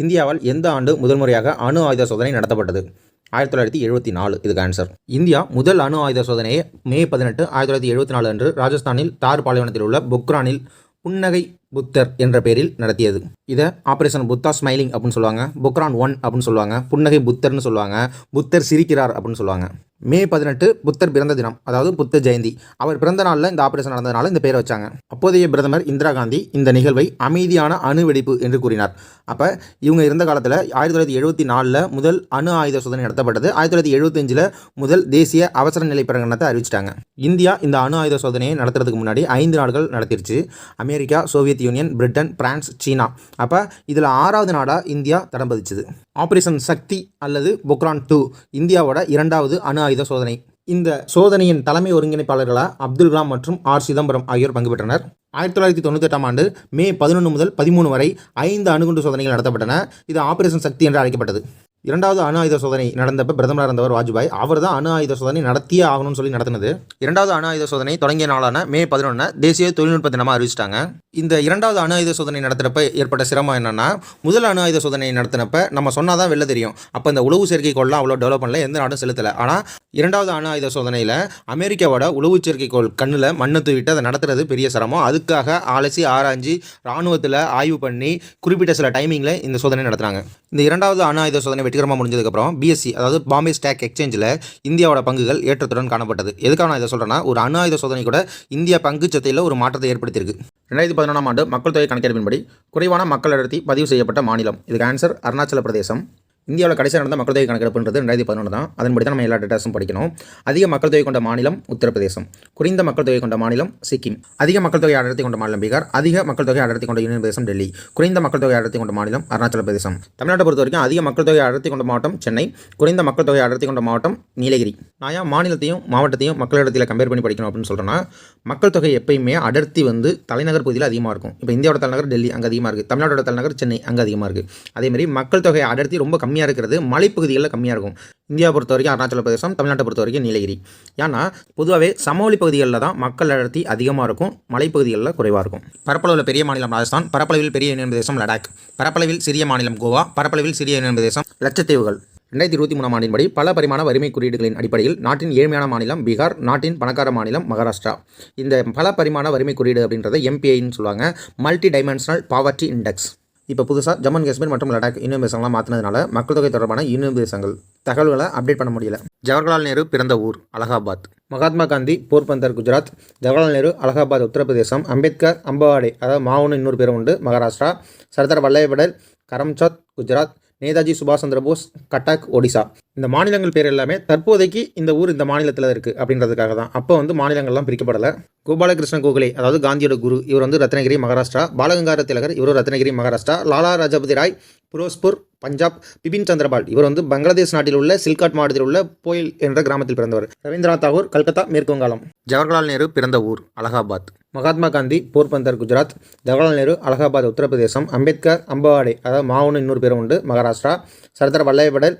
இந்தியாவால் எந்த ஆண்டு முதல் முறையாக அணு ஆயுத சோதனை நடத்தப்பட்டது? ஆயிரத்தி தொள்ளாயிரத்தி எழுபத்தி நாலு. இதுக்கு ஆன்சர் இந்தியா முதல் அணு ஆயுத சோதனையை மே பதினெட்டு ஆயிரத்தி தொள்ளாயிரத்தி எழுபத்தி நாலு அன்று ராஜஸ்தானில் தார் பாலைவனத்தில் உள்ள புக்ரானில் புன்னகை புத்தர் என்ற பெயரில் நடத்தியது. இதை ஆபரேஷன் புத்தா ஸ்மைலிங் அப்படின்னு சொல்லுவாங்க. புக்ரான் ஒன் அப்படின்னு சொல்லுவாங்க. புன்னகை புத்தர்னு சொல்லுவாங்க. புத்தர் சிரிக்கிறார் அப்படின்னு சொல்லுவாங்க. மே பதினெட்டு புத்தர் பிறந்த தினம் அதாவது புத்த ஜெயந்தி. அவர் பிறந்த நாளில் இந்த ஆபரேஷன் நடந்ததுனால இந்த பேரை வச்சாங்க. அப்போதைய பிரதமர் இந்திரா காந்தி இந்த நிகழ்வை அமைதியான அணு வெடிப்பு என்று கூறினார். அப்போ இவங்க இருந்த காலத்தில் ஆயிரத்தி தொள்ளாயிரத்தி எழுபத்தி நாலில் முதல் அணு ஆயுத சோதனை நடத்தப்பட்டது. ஆயிரத்தி தொள்ளாயிரத்தி எழுபத்தஞ்சில் முதல் தேசிய அவசர நிலை பிரகடனத்தை அறிவிச்சிட்டாங்க. இந்தியா இந்த அணு ஆயுத சோதனையை நடத்துறதுக்கு முன்னாடி ஐந்து நாடுகள் நடத்திருச்சு. America Soviet Union Britain France சீனா. அப்போ இதில் ஆறாவது நாடாக இந்தியா தடம் பதிச்சுது. ஆபரேஷன் சக்தி அல்லது பொக்ரான் டூ இந்தியாவோட இரண்டாவது அணு ஆயுத சோதனை. இந்த சோதனையின் தலைமை ஒருங்கிணைப்பாளர்களாக அப்துல் கலாம் மற்றும் ஆர். சிதம்பரம் ஆகியோர் பங்கு பெற்றனர். ஆயிரத்தி தொள்ளாயிரத்தி தொண்ணூத்தெட்டாம் ஆண்டு மே பதினொன்று முதல் பதிமூணு வரை ஐந்து அணுகுண்டு சோதனைகள் நடத்தப்பட்டன. இது ஆபரேஷன் சக்தி என்று அழைக்கப்பட்டது. இரண்டாவது அணு ஆயுத சோதனை நடந்தப்ப பிரதமராக இருந்தவர் வாஜ்பாய். அவர் தான் அணு ஆயுத சோதனை நடத்தியே ஆகணும்னு சொல்லி நடத்தினது. இரண்டாவது அணு ஆயுத சோதனை தொடங்கிய நாளான மே பதினொன்று தேசிய தொழில்நுட்ப தினமாக அறிவிச்சிட்டாங்க. இந்த இரண்டாவது அணு ஆயுத சோதனை நடத்துகிறப்ப ஏற்பட்ட சிரமம் என்னன்னா முதல் அணு ஆயுத சோதனை நடத்தினப்ப நம்ம சொன்னால் தான் வெளில தெரியும். அப்போ இந்த உளவு செயற்கைக்கோள்லாம் அவ்வளோ டெவலப் பண்ணல எந்த நாடும் செலுத்தலை. ஆனால் இரண்டாவது அணு ஆயுத சோதனையில் அமெரிக்காவோட உளவு செயற்கைக்கோள் கண்ணில் மண்ணை தூவிட்டு அதை நடத்துறது பெரிய சிரமம். அதுக்காக அலசி ஆராய்ஞ்சு ராணுவத்தில் ஆய்வு பண்ணி குறிப்பிட்ட சில டைமிங்கில் இந்த சோதனை நடத்துனாங்க இந்த இரண்டாவது அணு ஆயுத சோதனை வெற்றிகரமாக முடிஞ்சதுக்கப்புறம் பிஎஸ்சி அதாவது பாம்பே ஸ்டாக் எக்ஸ்சேஞ்சில் இந்தியாவோட பங்குகள் ஏற்றத்துடன் காணப்பட்டது. எதுக்காக நான் இதை சொல்கிறேன்னா ஒரு அணு ஆயுத சோதனை கூட இந்தியா பங்கு சந்தையில் ஒரு மாற்றத்தை ஏற்படுத்தியிருக்கு. ரெண்டாயிரத்தி பதினொன்றாம் ஆண்டு மக்கள் தொகை கணக்கெடுப்பின்படி குறைவான மக்கள் அடர்த்தி பதிவு செய்யப்பட்ட மாநிலம். இதுக்கு ஆன்சர் அருணாச்சல பிரதேசம். இந்தியாவில் கடைசி நடந்த மக்கள் தொகை கணக்கெடுப்புன்றது ரெண்டாயிரத்தி பதினொன்று தான். அதன்படி தான் நம்ம எல்லா டேட்டாஸும் படிக்கணும். அதிக மக்கள் தொகை கொண்ட மாநிலம் உத்தரப்பிரதேசம். குறைந்த மக்கள் தொகை கொண்ட மாநிலம் சிக்கிம். அதிக மக்கள் தொகை அடர்த்தி கொண்ட மாநிலம் பீகார். அதிக மக்கள் தொகை அடர்த்தி கொண்ட யூனியன் பிரதேசம் டெல்லி. குறைந்த மக்கள் தொகை அடர்த்தி கொண்ட மாநிலம் அருணாச்சல பிரதேசம். தமிழ்நாட்டை பொறுத்த வரைக்கும் அதிக மக்கள் தொகை அடர்த்தி கொண்ட மாவட்டம் சென்னை. குறைந்த மக்கள் தொகை அடர்த்தி கொண்ட மாவட்டம் நீலகிரி. நான் ஏன் மாநிலத்தையும் மாவட்டத்தையும் மக்களிடத்தில் கம்பேர் பண்ணி படிக்கணும் அப்படின்னு சொல்கிறேன்னா மக்கள் தொகை எப்பயுமே அடர்த்தி வந்து தலைநகர் பகுதியில் அதிகமாக இருக்கும். இப்போ இந்தியாவோட தலைநகர் டெல்லி அங்கே அதிகமாக இருக்குது தமிழ்நாட்டோட தலைநகர் சென்னை அங்கே அதிகமாக இருக்குது அதேமாதிரி மக்கள் தொகை அடர்த்தி ரொம்ப கம்மி கம்மியாக இருக்கிறது மலைப்பகுதிகளில் கம்மியாக இருக்கும். இந்தியாவை பொறுத்த வரைக்கும் அருணாச்சல பிரதேசம் தமிழ்நாட்டை பொறுத்த வரைக்கும் நீலகிரி. ஏன்னா பொதுவாகவே சமவெளி பகுதிகளில் தான் மக்கள் அடர்த்தி அதிகமாக இருக்கும் மலைப்பகுதிகளில் குறைவாக இருக்கும். பரப்பளவில் பெரிய மாநிலம் ராஜஸ்தான் பரப்பளவில் பெரிய யூனியன் பிரதேசம் லடாக். பரப்பளவில் சிறிய மாநிலம் கோவா பரப்பளவில் சிறிய யூனியன் பிரதேசம் லட்சத்தீவுகள். ரெண்டாயிரத்தி இருபத்தி மூணாம் ஆண்டின்படி பல பரிமாண வறுமை குறியீடுகளின் அடிப்படையில் நாட்டின் ஏழ்மையான மாநிலம் பீகார் நாட்டின் பணக்கார மாநிலம் மகாராஷ்டிரா. இந்த பல பரிமாண வறுமை குறியீடு அப்படின்றத எம்பிஐன்னு சொல்லுவாங்க மல்டி டைமென்ஷனல் பாவர்ட்டி இண்டெக்ஸ் இப்போ புதுசாக ஜம்மு அண்ட் காஷ்மீர் மற்றும் லடாக் யூனியன் பிரதேசங்களாம் மாற்றினதுனால மக்கள் தொகை தொடர்பான யூனியன் பிரதேசங்கள் தகவல்களை அப்டேட் பண்ண முடியல. ஜவஹர்லால் நேரு பிறந்த ஊர் அலகாபாத். மகாத்மா காந்தி போர்பந்தர் குஜராத். ஜவஹர்லால் நேரு அலகாபாத் உத்தரப்பிரதேசம். அம்பேத்கர் அம்பவாடே அதாவது மாவுன்னு இன்னொரு பேரும் உண்டு மகாராஷ்டிரா. சர்தார் வல்லபாய் படேல் கரம்சத் குஜராத். நேதாஜி சுபாஷ் சந்திர போஸ் கட்டாக் ஒடிசா. இந்த மாநிலங்கள் பேர் எல்லாமே தற்போதைக்கு இந்த ஊர் இந்த மாநிலத்தில் இருக்குது அப்படின்றதுக்காக தான். அப்போ வந்து மாநிலங்கள்லாம் பிரிக்கப்படலை. கோபாலகிருஷ்ண கோகலே அதாவது காந்தியோட குரு இவர் வந்து ரத்னகிரி மகாராஷ்டிரா. பாலகங்கார திலகர் இவரும் ரத்னகிரி மகாராஷ்டிரா. லாலா ராஜபதி ராய் புரோஸ்பூர் பஞ்சாப் பிபின் சந்திரபால் இவர் வந்து பங்களாதேஷ் நாட்டில் உள்ள சில்காட் மாவட்டத்தில் உள்ள போயில் என்ற கிராமத்தில் பிறந்தவர். ரவீந்திரநாத் தாகூர் கல்கத்தா மேற்கு வங்காளம். ஜவஹர்லால் நேரு பிறந்த ஊர் அலகாபாத். மகாத்மா காந்தி போர்பந்தர் குஜராத் ஜவஹர்லால் நேரு அலகாபாத் உத்தரப்பிரதேசம் அம்பேத்கர் அம்பவாடே அதாவது மாவுன்னு இன்னொரு பேரும் உண்டு மகாராஷ்டிரா சர்தார் வல்லபாய் படேல்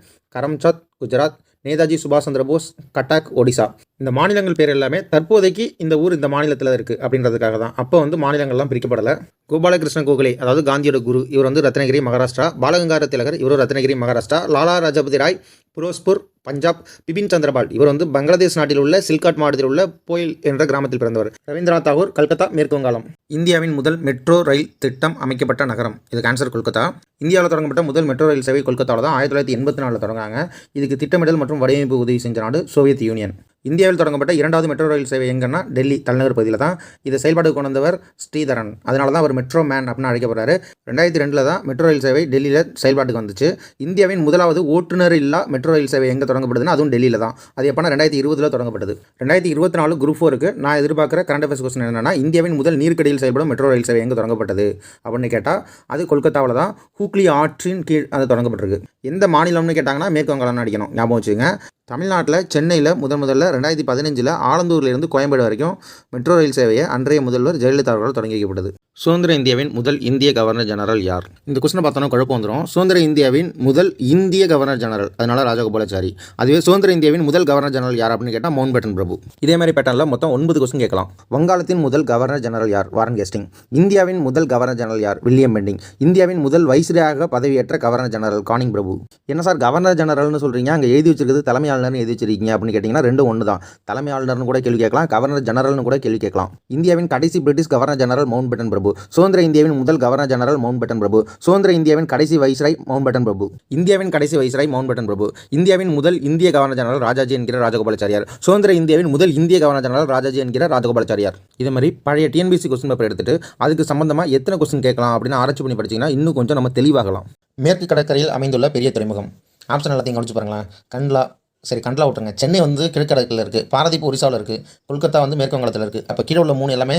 குஜராத் நேதாஜி சுபாஷ் சந்திர போஸ் கட்டாக் ஒடிசா. இந்த மாநிலங்கள் பேர் எல்லாமே தற்போதைக்கு இந்த ஊர் இந்த மாநிலத்தில் இருக்குது அப்படின்றதுக்காக தான். அப்போ வந்து மாநிலங்கள்லாம் பிரிக்கப்படலை. கோபாலகிருஷ்ண கோகலே அதாவது காந்தியோட குரு இவர் வந்து ரத்னகிரி மகாராஷ்டிரா. பாலகங்கார திலகர் இவரும் ரத்னகிரி மகாராஷ்டிரா. லாலா ராஜபதி ராய் புரோஸ்பூர் பஞ்சாப் பிபின் சந்திரபால் இவர் வந்து பங்களாதேஷ் நாட்டில் உள்ள சில்காட் மாவட்டத்தில் உள்ள போயில் என்ற கிராமத்தில் பிறந்தவர். ரவீந்திரநாத் தாகூர் கல்கத்தா மேற்கு வங்காளம். இந்தியாவின் முதல் மெட்ரோ ரயில் திட்டம் அமைக்கப்பட்ட நகரம். இது ஆன்சர் கொல்கத்தா. இந்தியாவில் தொடங்கப்பட்ட முதல் மெட்ரோ ரயில் சேவை கொல்கத்தாவில் தான் ஆயிரத்தி தொள்ளாயிரத்தி எண்பத்தி நாலில் தொடங்காங்க இதுக்கு திட்டமிடல் மற்றும் வடிவமைப்பு உதவி செஞ்ச நாடு சோவியத் யூனியன். இந்தியாவில் தொடங்கப்பட்ட இரண்டாவது மெட்ரோ ரயில் சேவை எங்கன்னா டெல்லி தலைநகர் பகுதியில் தான். இதை செயல்பாடு கொண்டு வந்தவர் ஸ்ரீதரன். அதனால தான் அவர் மெட்ரோ மேன் அப்படின்னு அழைக்கப்படுறாரு. ரெண்டாயிரத்தி ரெண்டில் தான் மெட்ரோ ரயில் சேவை டெல்லியில் செயல்பாட்டுக்கு வந்துச்சு. இந்தியாவின் முதலாவது ஓட்டுநர் இல்லா மெட்ரோ ரயில் சேவை எங்கே தொடங்கப்படுதுன்னா அதுவும் டெல்லியில் தான். அது எப்போனா ரெண்டாயிரத்தி இருபதில் தொடங்கப்பட்டது. ரெண்டாயிரத்தி இருபத்தி நாலு குரூப் ஃபோருக்கு நான் எதிர்பார்க்குற கரண்ட் அஃபேர்ஸ் கொஸ்டின் என்னன்னா இந்தியாவின் முதல் நீர்க்கடியில் செயல்படும் மெட்ரோ ரயில் சேவை எங்கே தொடங்கப்பட்டது? அப்படின்னு கேட்டால் அது கொல்கத்தாவில் தான். ஹூக்லி ஆற்றின் கீழ் அது தொடங்கப்பட்டிருக்கு. எந்த மாநிலம்னு கேட்டாங்கன்னா மேற்கு வங்காளம்னு அடிக்கணும். ஞாபகம் வச்சுங்க தமிழ்நாட்டில் சென்னையில் முதன் முதல்ல ரெண்டாயிரத்தி பதினஞ்சில் ஆலந்தூர்லேருந்து கோயம்பேடு வரைக்கும் மெட்ரோ ரயில் சேவையை அன்றைய முதல்வர் ஜெயலலிதா அவர்களால் தொடங்கி வைக்கப்பட்டது சுதந்திர இந்தியாவின் முதல் இந்திய கவர்னர் ஜெனரல் யார்? இந்த கொஸ்டின் பார்த்தோன்னா குழப்பம் வந்துடும் சுதந்திர இந்தியாவின் முதல் இந்திய கவர்னர் ஜெனரல் அதனால ராஜகோபாலாச்சாரி. அதுவே சுதந்திர இந்தியாவின் முதல் கவர்னர் ஜெனரல் யார் அப்படின்னு கேட்டால் மவுண்ட் பேட்டன் பிரபு. இதே மாதிரி பேட்டனில் மொத்தம் ஒன்பது கொஸ்டின் கேட்கலாம். வங்காளத்தின் முதல் கவர்னர் ஜெனரல் யார்? வாரன் கெஸ்டிங் இந்தியாவின் முதல் கவர்னர் ஜெனரல் யார்? வில்லியம் பெண்டிங் இந்தியாவின் முதல் வைஸ்ராயாக பதவியேற்ற கவர்னர் ஜெனரல் கானிங் பிரபு. என்ன சார் கவர்னர் ஜெனரல்னு சொல்கிறீங்க அங்கே எழுதி வச்சிருக்கிறது தலைமை ஆளுநர்னு எழுதி வச்சிருக்கீங்க அப்படின்னு கேட்டிங்கன்னா ரெண்டும் ஒன்று தான். தலைமை ஆளுநர்னு கூட கேள்வி கேட்கலாம் கவர்னர் ஜெனரல்னு கூட கேள்வி கேட்கலாம். இந்தியாவின் கடைசி British governor general Mountbatten பிரபு. பிரபு. சுதந்திர இந்தியாவின் முதல் கவர்னர் ஜெனரல் மவுண்ட் பிரபு. சுதந்திர இந்தியாவின் கடைசி வைஸ்ராய் மவுண்ட் பிரபு. இந்தியாவின் கடைசி வைஸ்ராய் மவுண்ட் பிரபு. இந்தியாவின் முதல் இந்திய கவர்னர் ஜெனரல் ராஜாஜி என்கிற ராஜகோபாலாச்சாரியார். சுதந்திர இந்தியாவின் முதல் இந்திய கவர்னர் ஜெனரல் ராஜாஜி என்கிற ராஜகோபாலாச்சாரியார். இதே மாதிரி பழைய டிஎன்பிசி கொஸ்டின் பேப்பர் எடுத்துட்டு அதுக்கு சம்பந்தமாக எத்தனை கொஸ்டின் கேட்கலாம் அப்படின்னு ஆராய்ச்சி பண்ணி படிச்சீங்கன்னா இன்னும் கொஞ்சம் நம்ம தெளிவாகலாம். மேற்கு கடற்கரையில் அமைந்துள்ள பெரிய துறைமுகம். ஆப்ஷன் எல்லாத்தையும் கவனிச்சு பாருங்களேன். கண்லா சரி கண்ட்லா விட்டுருங்க. சென்னை வந்து கிழக்கடற்கரையில் இருக்குது பாரதீப் ஒரிசாவில் இருக்குது கொல்கத்தா வந்து மேற்கு வங்கத்தில் இருக்குது அப்போ கீழே உள்ள மூணு எல்லாமே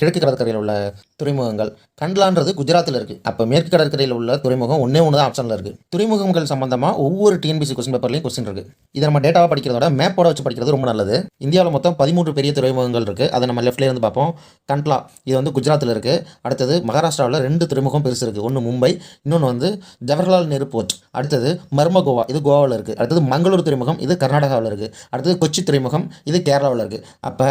கிழக்கு கடற்கரையில் உள்ள துறைமுகங்கள். கண்ட்லான்றது குஜராத்தில் இருக்குது அப்போ மேற்கு கடற்கரையில் உள்ள துறைமுகம் ஒன்றே ஒன்று தான் ஆப்ஷனில் இருக்குது துறைமுகங்கள் சம்பந்தமாக ஒவ்வொரு டிஎன்பிசி கொஸ்டின் பேப்பர்லையும் கொஸ்டின் இருக்குது இதை நம்ம டேட்டாவை படிக்கிறதோட மேப்போட வச்சு படிக்கிறது ரொம்ப நல்லது. இந்தியாவில் மொத்தம் பதிமூன்று பெரிய துறைமுகங்கள் இருக்குது அதை நம்ம லெஃப்ட்லேயே இருந்து பார்ப்போம். கண்ட்லா இது வந்து குஜராத்தில் இருக்குது அடுத்தது மகாராஷ்டிராவில் ரெண்டு துறைமுகம் பெருசு இருக்குது ஒன்று மும்பை இன்னொன்று வந்து ஜவஹர்லால் நேரு போர்ட். அடுத்தது மர்ம கோவா இது கோவாவில் இருக்குது அடுத்தது மங்களூர் துறைமுகம் இது கர்நாடகாவில் இருக்குது அடுத்தது கொச்சி துறைமுகம் இது கேரளாவில் இருக்குது அப்போ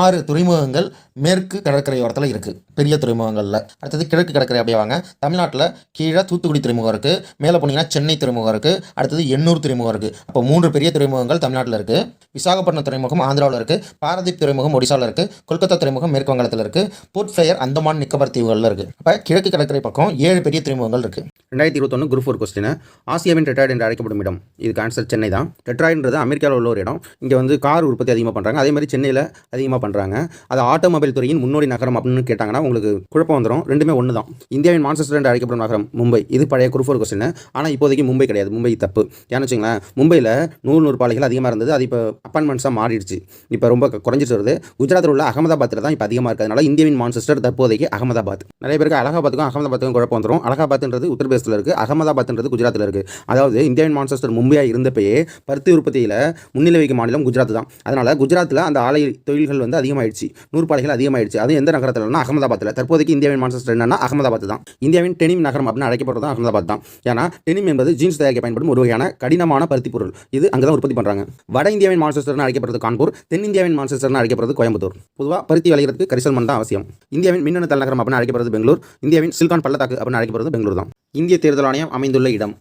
ஆறு துறைமுகங்கள் மேற்கு கடற்கரையோரத்தில் இருக்குது பெரிய துறைமுகங்களில். அடுத்தது கிழக்கு கடற்கரை அப்படியே வாங்க. தமிழ்நாட்டில் கீழே தூத்துக்குடி துறைமுகம் இருக்குது மேலே போனீங்கன்னா சென்னை துறைமுகம் இருக்குது அடுத்தது எண்ணூர் துறைமுகம் இருக்குது அப்போ மூன்று பெரிய துறைமுகங்கள் தமிழ்நாட்டில் இருக்குது விசாகப்பட்டினம் துறைமுகம் ஆந்திராவில் இருக்குது பாரதீப் துறைமுகம் ஒடிசாவில் இருக்குது கொல்கத்தா துறைமுகம் மேற்கு வங்காளத்தில் இருக்குது போர்ட் ஃபயர் அந்தமான் நிக்கோபார் தீவுகளில் இருக்குது அப்போ கிழக்கு கடற்கரை பக்கம் ஏழு பெரிய துறைமுகங்கள் இருக்குது ரெண்டாயிரத்தி இருபத்தொன்று குரூப் ஃபோர் கொஸ்டின். ஆசியாவின் டெட்ராய்டு என்று அழைக்கப்படும் இடம். இதுக்கு ஆன்சர் சென்னை தான். டெட்ராய்டுன்றது அமெரிக்காவில் உள்ள ஒரு இடம். இங்கே வந்து கார் உற்பத்தி அதிகமாக பண்ணுறாங்க அதே மாதிரி சென்னையில் அதிகமாக பண்ணுறாங்க அது ஆட்டோமொபைல் துறையின் முன்னோடி நகரம் அப்படின்னு கேட்டாங்கன்னா உங்களுக்கு குழப்பம் வந்துடும் ரெண்டுமே ஒன்று தான் இந்தியாவின் மான்செஸ்டர் என்று அழைக்கப்படும் நகரம் மும்பை. இது பழைய குரூப் ஃபோர் கொஸ்டின் ஆனால் இப்போதைக்கு மும்பை கிடையாது. மும்பை தப்பு. ஏன்னு வச்சுங்களேன் மும்பையில் நூறு நூறு பாலைகள் அதிகமாக இருந்தது. அது இப்போ அப்பாயின்மெண்ட்ஸாக மாறிடுச்சு. இப்போ ரொம்ப குறைஞ்சிட்டு வருது. குஜராத்தில் உள்ள அகமதாபாத்தில் தான் இப்போ அதிகமாக இருக்கிறதுனால இந்தியாவின் மான்செஸ்டர் தற்போதைக்கு அகமதாபாத். நிறைய பேருக்கு அலகாபாத்துக்கும் அகமதாபாத்துக்கும் குழப்பம் வந்துடும் அலகாபாத்ன்றது உத்தரப்பிரதேசத்தில் இருக்குது அகமதாபாத்ன்றது குஜராத்தில் இருக்குது அதாவது இந்தியாவின் மான்செஸ்டர் மும்பையாக இருந்தப்பயே பருத்தி உற்பத்தியில் முன்னிலை வைக்கும் மாநிலம் குஜராத் தான். அதனால் குஜராத்தில் அந்த ஆலை தொழில்கள் வந்து அதிகமாயிடுச்சு. நூற்பாலைகள் அதிகமாகிடுச்சு அது எந்த நகரத்தில்னா அகமதாபாத்தில் தற்போதைக்கு இந்தியாவின் மான்செஸ்டர் என்னன்னா அகமதாபாத் தான். இந்தியாவின் டெனிம் நகரம் அப்படின்னு அழைக்கப்படுறது அகமதாபாத் தான். ஏன்னா டெனிம் என்பது ஜீன்ஸ் தயாரிக்க பயன்படும் ஒரு வகையான கடினமான பருத்தி பொருள். இது அங்கே தான் உற்பத்தி பண்ணுறாங்க வட இந்தியாவின் மான்செஸ்டர்னு அழைக்கப்படுறது கான்பூர் தென்னிந்தியாவின் மான்செஸ்டர்னு அழைக்கப்படுறது கோயம்புத்தூர். பொதுவாக பருத்தி விளையிறதுக்கு கரிசல் மண் தான் அவசியம். இந்தியாவின் மின்னணு தலைநகரம் அப்படின்னு அழைக்கப்படுறது பெங்களூர். இந்தியாவின் சில்கான் பள்ளத்தாக்கு அப்படின்னு அழைக்கப்படுறது பெங்களூர் தான். இந்திய தேர்தல் ஆணையம் அமைந்துள்ள இடம்.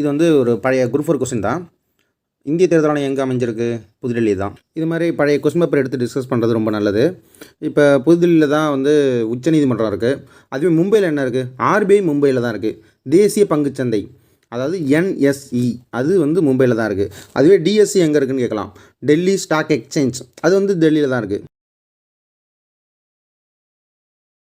இது வந்து ஒரு பழைய குரூப் ஃபோர் கொஸ்டின் தான். இந்திய தேர்தல் ஆணையம் எங்கே அமைஞ்சிருக்கு? புதுடெல்லி தான் இது மாதிரி பழைய கொஸ்டின் பேப்பர் எடுத்து டிஸ்கஸ் பண்ணுறது ரொம்ப நல்லது. இப்போ புதுடெல்லியில் தான் வந்து உச்சநீதிமன்றம் இருக்குது அதுவே மும்பையில் என்ன இருக்குது ஆர்பிஐ மும்பையில் தான் இருக்குது தேசிய பங்குச்சந்தை அதாவது என்எஸ்இ அது வந்து மும்பையில் தான் இருக்குது அதுவே டிஎஸ்சி எங்கே இருக்குன்னு கேட்கலாம். டெல்லி ஸ்டாக் எக்ஸ்சேஞ்ச் அது வந்து டெல்லியில் தான் இருக்குது